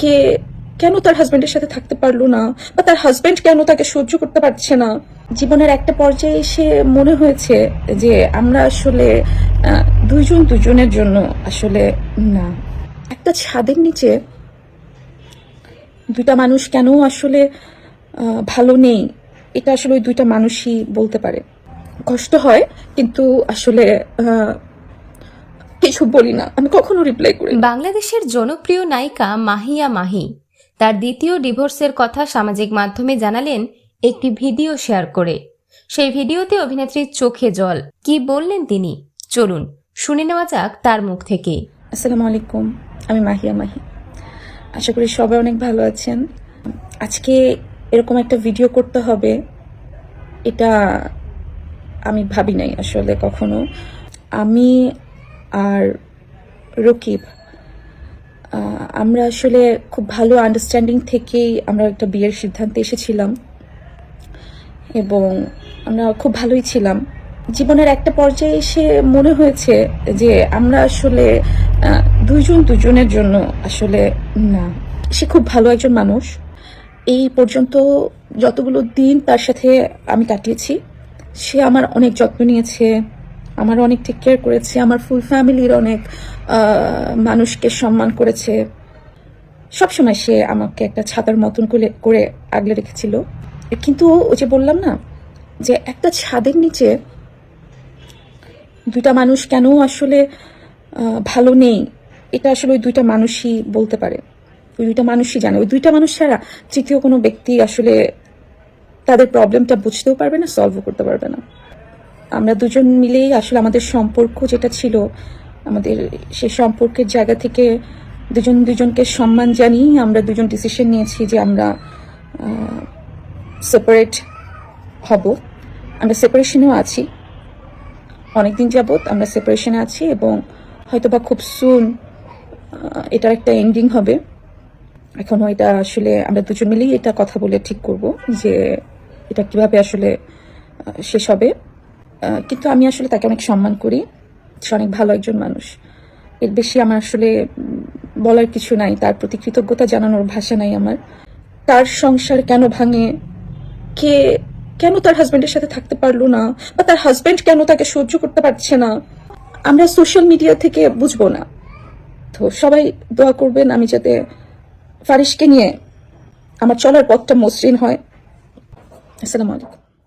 কে কেন তার হাজবেন্ডের সাথে থাকতে পারল না? বা তার হাজবেন্ড কেন তাকে সহ্য করতে পারছে না? জীবনের একটা পর্যায়ে এসে মনে হয়েছে যে আমরা আসলে আহ, দুইজন দুজনের জন্য আসলে না। একটা ছাদের নিচে দুইটা মানুষ কেন আসলে ভালো নেই? এটা আসলে ওই দুইটা মানুষই বলতে পারে। কষ্ট হয় কিন্তু আসলে কিছু বলি না আমি কখনো রিপ্লাই করি না। বাংলাদেশের জনপ্রিয় নায়িকা মাহিয়া মাহি তার দ্বিতীয় ডিভোর্সের কথা সামাজিক মাধ্যমে জানালেন একটি ভিডিও শেয়ার করে। সেই ভিডিওতে অভিনেত্রীর চোখে জল। কি বললেন তিনি? চলুন শুনে নেওয়া যাক তার মুখ থেকে। আসসালামু আলাইকুম আমি মাহিয়া মাহি। আশা করি সবাই অনেক ভালো আছেন। আজকে এরকম একটা ভিডিও করতে হবে এটা আমি ভাবি নাই আসলে কখনো। আমি আর রকিব আমরা আসলে খুব ভালো আন্ডারস্ট্যান্ডিং থেকেই আমরা একটা বিয়ের সিদ্ধান্তে এসেছিলাম এবং আমরা খুব ভালোই ছিলাম। জীবনের একটা পর্যায়ে এসে মনে হয়েছে যে আমরা আসলে দুজন দুজনের জন্য আসলে না, সে খুব ভালো একজন মানুষ। এই পর্যন্ত যতগুলো দিন তার সাথে আমি কাটিয়েছি, সে আমার অনেক যত্ন নিয়েছে। আমার অনেক টেক কেয়ার করেছে, আমার ফুল ফ্যামিলির অনেক মানুষকে সম্মান করেছে। সবসময় সে আমাকে একটা ছাতার মতন করে করে আগলে রেখেছিল। কিন্তু ওই যে বললাম না, যে একটা ছাদের নিচে দুইটা মানুষ কেন আসলে ভালো নেই, এটা আসলে ওই দুইটা মানুষই বলতে পারে। ওই দুইটা মানুষই জানে। ওই দুইটা মানুষ ছাড়া তৃতীয় কোনো ব্যক্তি আসলে তাদের প্রবলেমটা বুঝতেও পারবে না সলভও করতে পারবে না। আমরা দুজন মিলেই আসলে আমাদের সম্পর্ক যেটা ছিল, আমাদের সে সম্পর্কের জায়গা থেকে দুজন দুজনকে সম্মান জানিয়ে আমরা দুজন ডিসিশন নিয়েছি যে আমরা সেপারেট হব। আমরা সেপারেশনেও আছি। অনেকদিন যাবত আমরা সেপারেশনে আছি এবং হয়তোবা খুব সুন এটার একটা এন্ডিং হবে। এখনও এটা আসলে আমরা দুজন মিলেই এটা কথা বলে ঠিক করব যে এটা কীভাবে আসলে শেষ হবে। কিন্তু আমি আসলে তাকে অনেক সম্মান করি। সে অনেক ভালো একজন মানুষ। এর বেশি আমার আসলে বলার কিছু নাই। তার প্রতি কৃতজ্ঞতা জানানোর ভাষা নাই আমার। তার সংসার কেন ভাঙে? কে, কেন তার হাজবেন্ডের সাথে থাকতে পারল না? বা তার হাজবেন্ড কেন তাকে সহ্য করতে পারছে না? আমরা সোশ্যাল মিডিয়া থেকে বুঝব না। তো সবাই দোয়া করবেন আমি যাতে ফারিসকে নিয়ে আমার চলার পথটা মসৃণ হয়। আসসালামু আলাইকুম।